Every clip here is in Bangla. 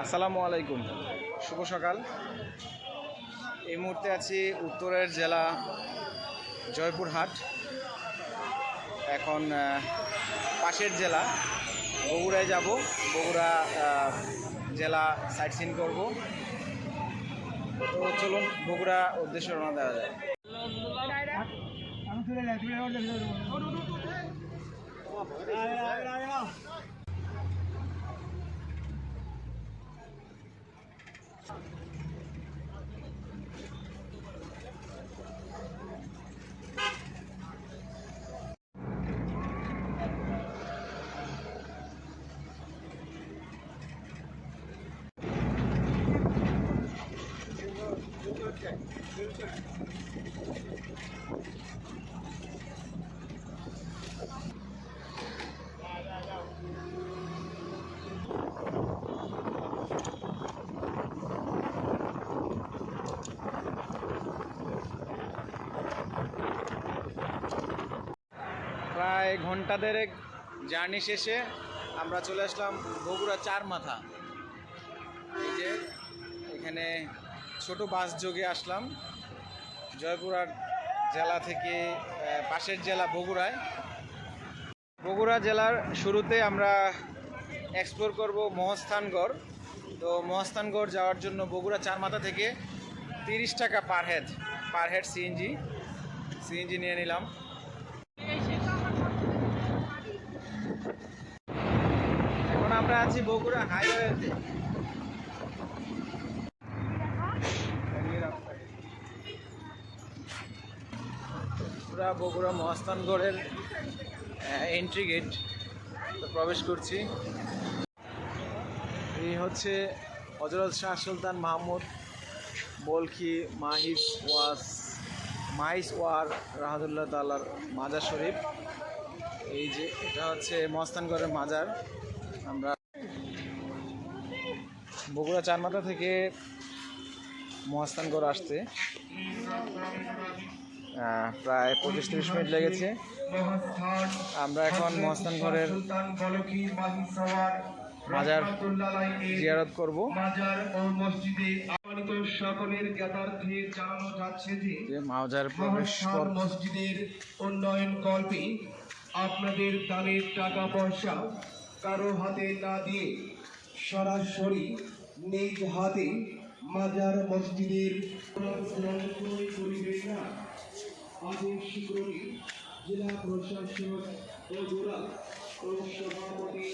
আসসালামু আলাইকুম শুভ সকাল এই মুহূর্তে আছি উত্তরের জেলা জয়পুরহাট এখন পাশের জেলা বগুড়ায় যাব বগুড়া জেলা সাইট সিন করব তো চলুন বগুড়া উদ্দেশ্যে রওনা দেওয়া যায় প্রায় ঘণ্টা দেড়েক জার্নি শেষে আমরা চলে আসলাম বগুড়া চার মাথা। এই যে এখানে ছোট বাস যোগে আসলাম। জয়পুরহাট জেলা থেকে পাশের জেলা বগুড়ায়। বগুড়া জেলার শুরুতে আমরা এক্সপ্লোর করব মহস্থানগড়। তো মহস্থানগড় যাওয়ার জন্য বগুড়া চার মাথা থেকে তিরিশ টাকা per head per head CNG CNG নিয়ে নিলাম। এখন আমরা আছি বগুড়া হাইওয়েতে পুরা বগুড়া মহাস্থানগড়ের এন্ট্রি গেট প্রবেশ করছি। এই হচ্ছে হজরত শাহ সুলতান মাহমুদ, বলখি, মাহিস ওয়াস মাহিস ওয়ার রাহাদুল্লাহ তাল্লার মাজার শরীফ। এই যে, এটা হচ্ছে মস্তানগড়ের মাজার। আমরা বগুড়া চারমাথা থেকে মহাস্থানগড় আসতে প্রায় পঁচিশ তিরিশ মিনিট লেগেছে। আমরা এখন মহাস্থানগড়ের মাজার জিয়ারত করব। যে মাজার প্রবেশ মসজিদের উন্নয়ন কল্পে আপনাদের দানের টাকা পয়সা কারও হাতে না দিয়ে সরাসরি নিজ হাতে মাজার মসজিদের করিবেন না জেলা প্রশাসক ও ও সভাপতি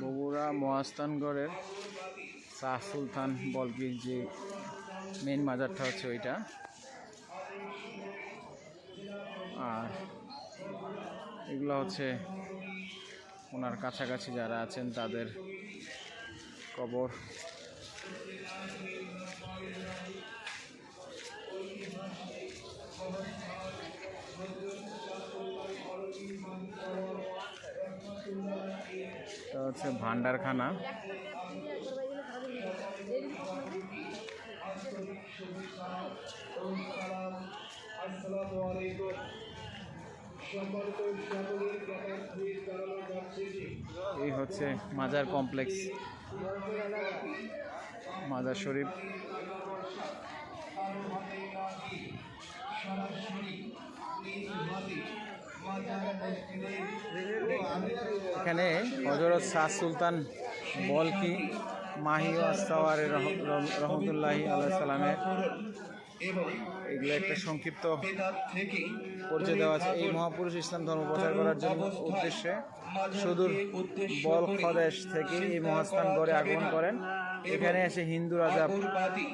বগুড়া মহাস্থানগড়ের শাহ সুলতান বলকির যে মেন মাজারটা হচ্ছে ওইটা। আর এগুলো হচ্ছে ওনার কাছাকাছি যারা আছেন তাদের কবর। হচ্ছে ভান্ডারখানা এই হচ্ছে মাজার কমপ্লেক্স। মাজার শরীফ। এখানে হজরত শাহ সুলতান বলকি মাহি আস্তাওয়ার রহমতুল্লাহি আল্লাহ সালামের। এগুলো একটা সংক্ষিপ্ত পরিচয় দেওয়া আছে এই মহাপুরুষ ইসলাম ধর্ম প্রচার করার জন্য উদ্দেশ্যে সুদূর বলখদেশ থেকে এই মহাস্থান গড়ে আগমন করেন। এখানে এসে হিন্দু রাজা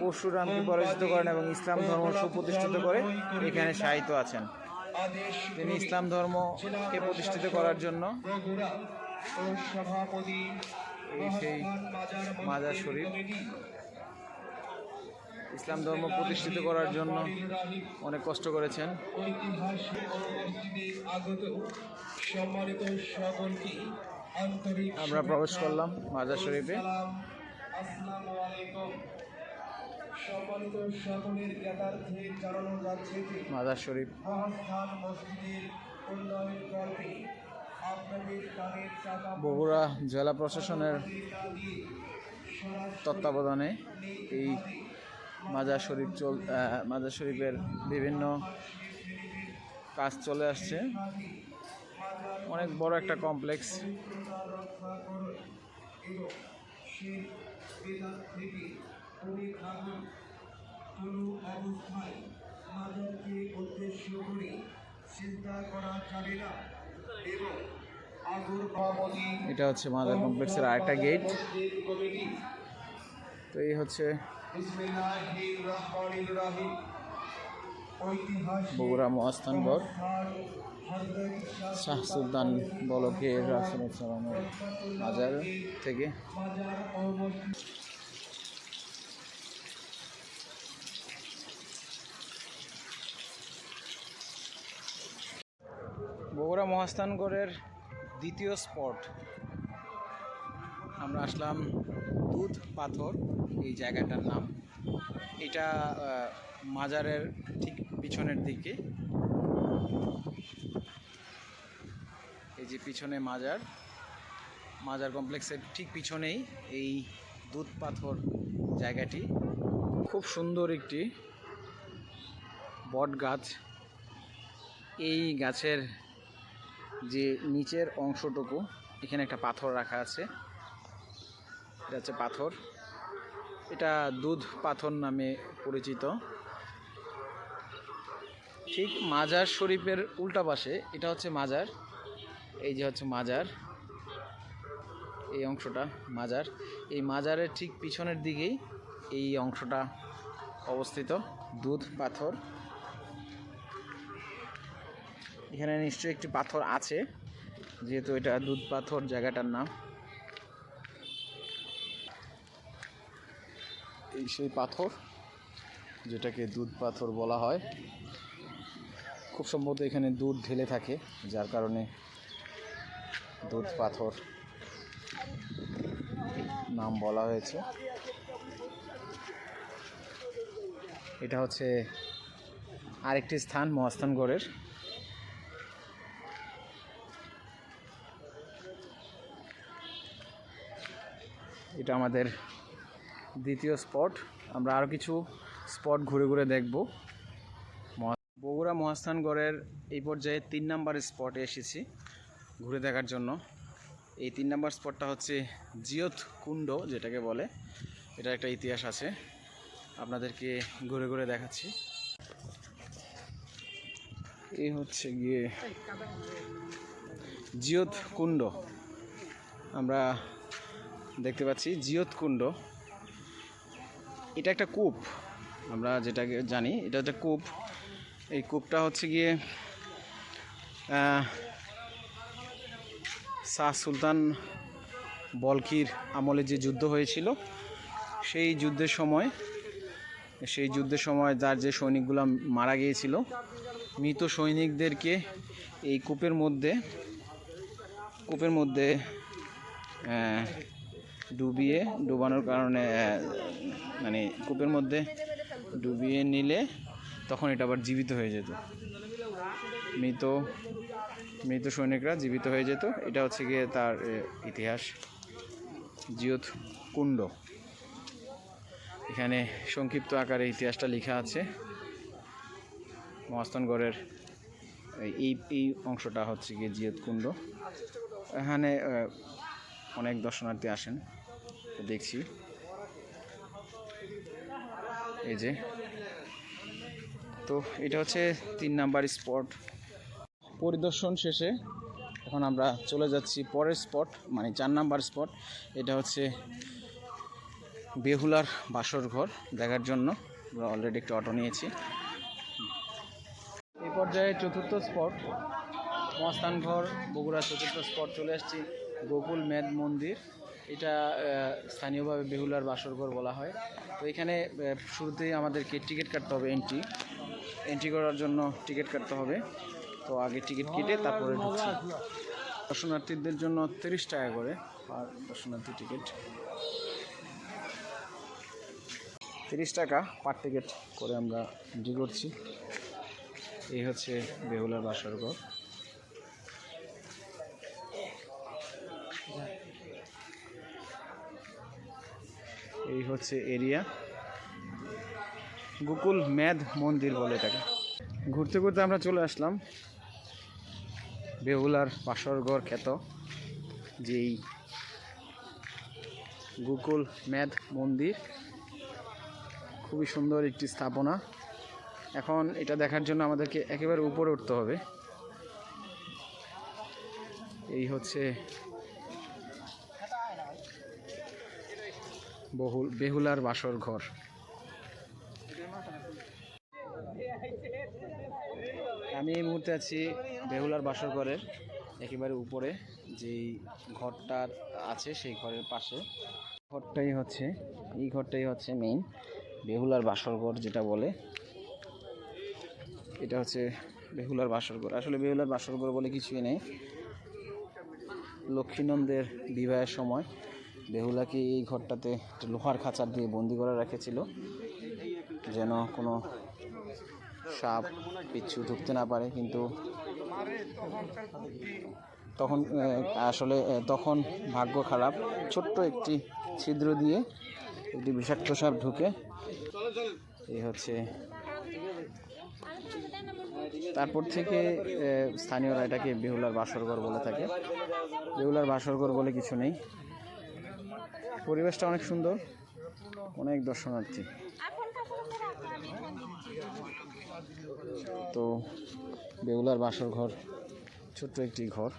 পরশুরামকে পরাজিত করেন এবং ইসলাম ধর্ম সুপ্রতিষ্ঠিত করে এখানে সাহিত্য আছেন। তিনি ইসলাম ধর্মকে প্রতিষ্ঠিত করার জন্য সেই মাজার শরীফ ইসলাম ধর্ম প্রতিষ্ঠিত করার জন্য অনেক কষ্ট করেছেন। আমরা প্রবেশ করলাম মাজার শরীফে। মাজার শরীফ। কানের চাকা বগুড়া জেলা প্রশাসনের তত্ত্বাবধানে এই মাজার শরীফ চল মাজার শরীফের বিভিন্ন কাজ চলে আসছে। অনেক বড় একটা কমপ্লেক্স। এটা হচ্ছে মাজার কমপ্লেক্সের আরেকটা গেট তো এই হচ্ছে বগুড়া মহাস্থানগড় স্থান হযরত শাহ সুলতান বলকের রাসুলামের মাজার থেকে। বগুড়া মহাস্থানগড়ের দ্বিতীয় স্পট। আমরা আসলাম দুধ পাথর, এই জায়গাটার নাম। এটা মাজারের ঠিক পিছনের দিকে। এই যে পিছনে মাজার। মাজার কমপ্লেক্সের ঠিক পিছনেই এই দুধ পাথর জায়গাটি। খুব সুন্দর একটি বট গাছ। এই গাছের যে নিচের অংশটুকু, এখানে একটা পাথর রাখা আছে। এটা হচ্ছে পাথর। এটা দুধ পাথর নামে পরিচিত। ঠিক মাজার শরীফের উল্টা পাশে, এটা হচ্ছে মাজার। এই যে হচ্ছে মাজার। এই অংশটা মাজার। এই মাজারের ঠিক পিছনের দিকেই এই অংশটা অবস্থিত, দুধ পাথর। এখানে নিশ্চয়ই একটি পাথর আছে, যেহেতু এটা দুধ পাথর জায়গাটার নাম। এই সেই পাথর, যেটাকে দুধ পাথর বলা হয়। খুব সম্ভবত এখানে দুধ ঢেলে থাকে, যার কারণে দুধ পাথর নাম বলা হয়েছে। এটা হচ্ছে আরেকটি স্থান মহাস্থানগড়ের এটা আমাদের দ্বিতীয় স্পট। আমরা আরও কিছু স্পট ঘুরে ঘুরে দেখব। বগুড়া মহাস্থানগড়ের এই পর্যায়ে তিন নাম্বার স্পটে এসেছি ঘুরে দেখার জন্য। এই তিন নাম্বার স্পটটা হচ্ছে জিয়ত কুণ্ড যেটাকে বলে। এটা একটা ইতিহাস আছে। আপনাদেরকে ঘুরে ঘুরে দেখাচ্ছি। এই হচ্ছে গিয়ে জিয়ত কুণ্ড। আমরা দেখতে পাচ্ছি জিয়ত কুণ্ড। এটা একটা কূপ, আমরা যেটাকে জানি, এটা একটা কূপ। এই কূপটা হচ্ছে গিয়ে শাহ সুলতান বলকির আমলে যে যুদ্ধ হয়েছিল, সেই যুদ্ধের সময়, সেই যুদ্ধের সময় যার যে সৈনিকগুলো মারা গিয়েছিল, মৃত সৈনিকদেরকে এই কূপের মধ্যে কূপের মধ্যে ডুবিয়ে ডুবানোর কারণে মানে কূপের মধ্যে ডুবিয়ে নিলে তখন এটা আবার জীবিত হয়ে যেত। মৃত মৃত সৈনিকরা জীবিত হয়ে যেত। এটা হচ্ছে গিয়ে তার ইতিহাস। জিয়ত কুণ্ড। এখানে সংক্ষিপ্ত আকারে ইতিহাসটা লেখা আছে। মহাস্থানগড়ের এই- এই অংশটা হচ্ছে গিয়ে জিয়ত কুণ্ড। এখানে অনেক দর্শনার্থী আসেন। দেখছি। এই যে। তো এটা হচ্ছে তিন নাম্বার স্পট। পরিদর্শন শেষে এখন আমরা চলে যাচ্ছি পরের স্পট মানে চার নাম্বার স্পট। এটা হচ্ছে বেহুলার বাসর ঘর দেখার জন্য। আমরা অলরেডি একটা অটো নিয়েছি। এই পর্যায়ে চতুর্থ স্পট, মহাস্থান ঘর বগুড়া চতুর্থ স্পট চলে আসছি গোকুল মেদ মন্দির। এটা স্থানীয়ভাবে বেহুলার বাসরঘর বলা হয়। তো এখানে শুরুতেই আমাদেরকে টিকিট কাটতে হবে এন্ট্রি এন্ট্রি করার জন্য টিকিট কাটতে হবে। তো আগে টিকিট কেটে তারপরে ঢুকছি। দর্শনার্থীদের জন্য তিরিশ টাকা করে আর দর্শনার্থী টিকিট। তিরিশ টাকা পার টিকিট করে আমরা এন্ট্রি করছি। এই হচ্ছে বেহুলার বাসর হচ্ছে এরিয়া। গোকুল ম্যাদ মন্দির বলে এটাকে। ঘুরতে ঘুরতে আমরা চলে আসলাম। বেহুলার বাসরঘর খ্যাত, যেই গোকুল ম্যাদ মন্দির। খুবই সুন্দর একটি স্থাপনা। এখন এটা দেখার জন্য আমাদেরকে একেবারে উপরে উঠতে হবে। এই হচ্ছে বহুল, বেহুলার বাসর ঘর। আমি এই মুহূর্তে আছি বেহুলার বাসর ঘরের একেবারে উপরে, যেই ঘরটার আছে সেই ঘরের পাশে। ঘরটাই হচ্ছে, এই ঘরটাই হচ্ছে মেইন বেহুলার বাসর ঘর যেটা বলে। এটা হচ্ছে বেহুলার বাসর ঘর। আসলে বেহুলার বাসর ঘর বলে কিছুই নেই। লক্ষ্মীনন্দের বিবাহের সময় বেহুলাকে এই ঘরটাতে লোহার খাঁচার দিয়ে বন্দি করে রেখেছিল? যেন কোনো সাপ, পিচ্ছু ঢুকতে না পারে, কিন্তু তখন আসলে তখন ভাগ্য খারাপ। ছোট্ট একটি ছিদ্র দিয়ে একটি বিষাক্ত সাপ ঢুকে। এই হচ্ছে তারপর থেকে স্থানীয়রা এটাকে বেহুলার বাসরঘর বলে থাকে। বেহুলার বাসরঘর বলে কিছু নেই। পরিবেশটা অনেক সুন্দর। অনেক দর্শনার্থী। তো বেহুলার বাসর ঘর, ছোট্ট একটি ঘর।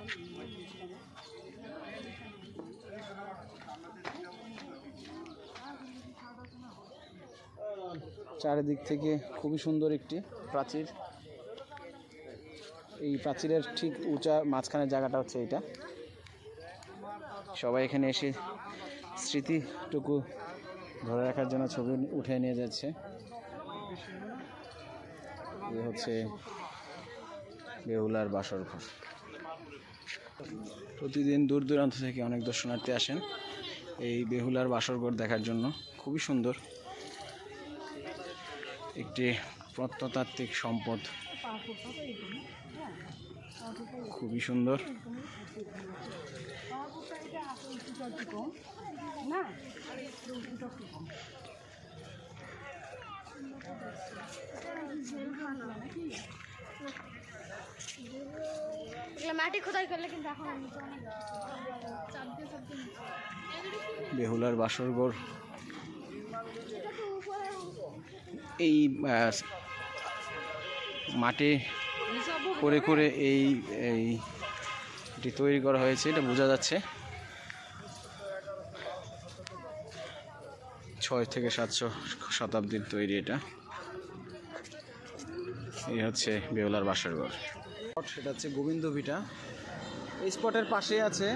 চারিদিক থেকে খুবই সুন্দর একটি প্রাচীর। এই প্রাচীরের ঠিক উঁচা মাঝখানের জায়গাটা হচ্ছে এটা। সবাই এখানে এসে স্মৃতিটুকু ধরে রাখার জন্য ছবি উঠে নিয়ে যাচ্ছে। এ হচ্ছে বেহুলার বাসর ঘর। প্রতিদিন দূর দূরান্ত থেকে অনেক দর্শনার্থী আসেন এই বেহুলার বাসর ঘর দেখার জন্য। খুবই সুন্দর। একটি প্রত্নতাত্ত্বিক সম্পদ। খুবই সুন্দর মাটি খোদাই করলে কিন্তু এখন। বেহুলার বাসর ঘর এটা তো উপরে এই মাটি করে করে এই এই তৈরি করা হয়েছে, এটা বোঝা যাচ্ছে। ছয় থেকে সাতশো শতাব্দীর তৈরি এটা। এই হচ্ছে বেহুলার বাসার ঘর। সেটা হচ্ছে গোবিন্দ ভিটা। এই স্পটের পাশেই আছে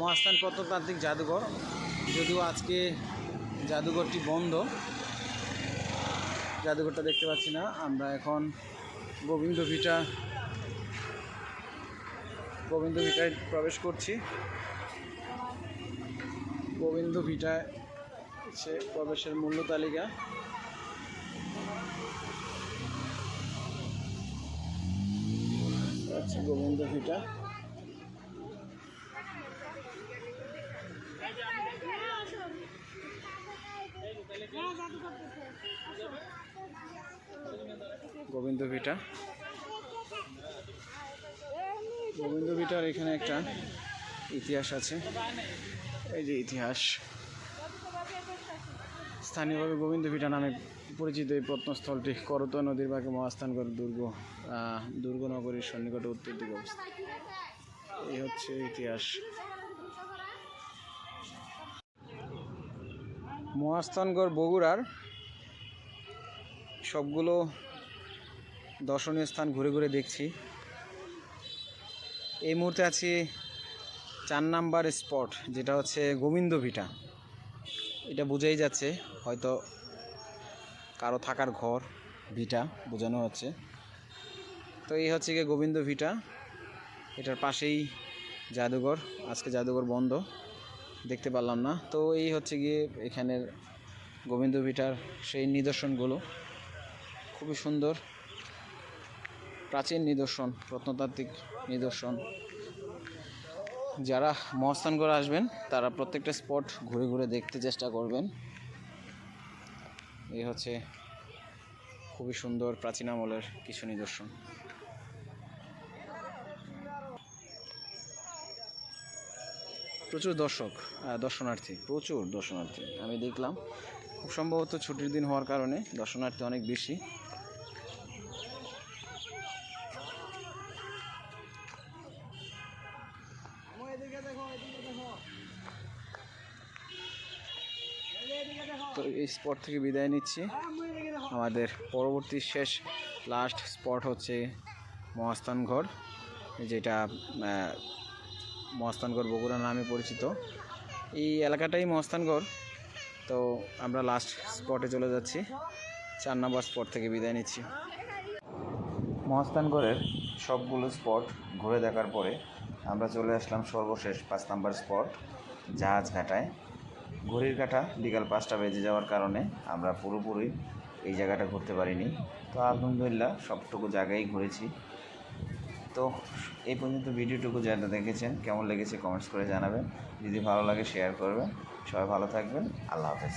মহাস্থান প্রত্নতান্ত্রিক জাদুঘর। যদিও আজকে জাদুঘরটি বন্ধ জাদুঘরটা দেখতে পাচ্ছি না। আমরা এখন গোবিন্দ ভিটা গোবিন্দ ভিটায় প্রবেশ করছি। গোবিন্দ ভিটায় হচ্ছে প্রবেশের মূল্য তালিকা। গোবিন্দ ভিটা গোবিন্দ ভিটা। গোবিন্দ ভিটার এখানে একটা ইতিহাস আছে। এই যে ইতিহাস। স্থানীয়ভাবে গোবিন্দ ভিটা নামে পরিচিত এই প্রত্নস্থলটি করত নদীর বাঁকে মহাস্থানগর দুর্গ আহ, দুর্গনগরীর সন্নিকটে উত্তর দিকে অবস্থিত। এই হচ্ছে ইতিহাস। মহাস্থানগড় বগুড়ার সবগুলো দর্শনীয় স্থান ঘুরে ঘুরে দেখছি। এই মুহূর্তে আছি চার নাম্বার স্পট, যেটা হচ্ছে গোবিন্দ ভিটা এটা বুঝেই যাচ্ছে, হয়তো কারও থাকার ঘর, ভিটা, বোঝানো হচ্ছে। তো এই হচ্ছে গিয়ে গোবিন্দ ভিটা এটার পাশেই জাদুঘর, আজকে জাদুঘর বন্ধ, দেখতে পারলাম না। তো এই হচ্ছে গিয়ে এখানের গোবিন্দ ভিটার সেই নিদর্শনগুলো। খুবই সুন্দর। প্রাচীন নিদর্শন, প্রত্নতাত্ত্বিক নিদর্শন। যারা মহাস্থান করে আসবেন, তারা প্রত্যেকটা স্পট ঘুরে ঘুরে দেখতে চেষ্টা করবেন। এই হচ্ছে খুবই সুন্দর প্রাচীন আমলের কিছু নিদর্শন। প্রচুর দর্শক দর্শনার্থী। প্রচুর দর্শনার্থী আমি দেখলাম। খুব সম্ভবত ছুটির দিন হওয়ার কারণে দর্শনার্থী অনেক বেশি। তো এই স্পট থেকে বিদায় নিচ্ছি। আমাদের পরবর্তী শেষ লাস্ট স্পট হচ্ছে মহাস্থানগড় যেটা আহ, মহাস্থানগড় বগুড়া নামে পরিচিত। এই এলাকাটাই মহাস্থানগড় তো আমরা লাস্ট স্পটে চলে যাচ্ছি। চার নম্বর স্পট থেকে বিদায় নিচ্ছি। মহাস্থানগড়ের সবগুলো স্পট ঘুরে দেখার পরে আমরা চলে আসলাম সর্বশেষ পাঁচ নাম্বার স্পট জাহাজ ঘাটায় ঘড়ির কাঁটা বিকাল পাঁচটা বেজে যাওয়ার কারণে আমরা পুরোপুরি এই জায়গাটা ঘুরতে পারিনি। তো আলহামদুলিল্লাহ সবটুকু জায়গায় ঘুরেছি। তো এই পর্যন্ত ভিডিওটুকু যারা দেখেছেন, কেমন লেগেছে কমেন্টস করে জানাবেন। যদি ভালো লাগে শেয়ার করবেন। সবাই ভালো থাকবেন। আল্লাহ হাফেজ।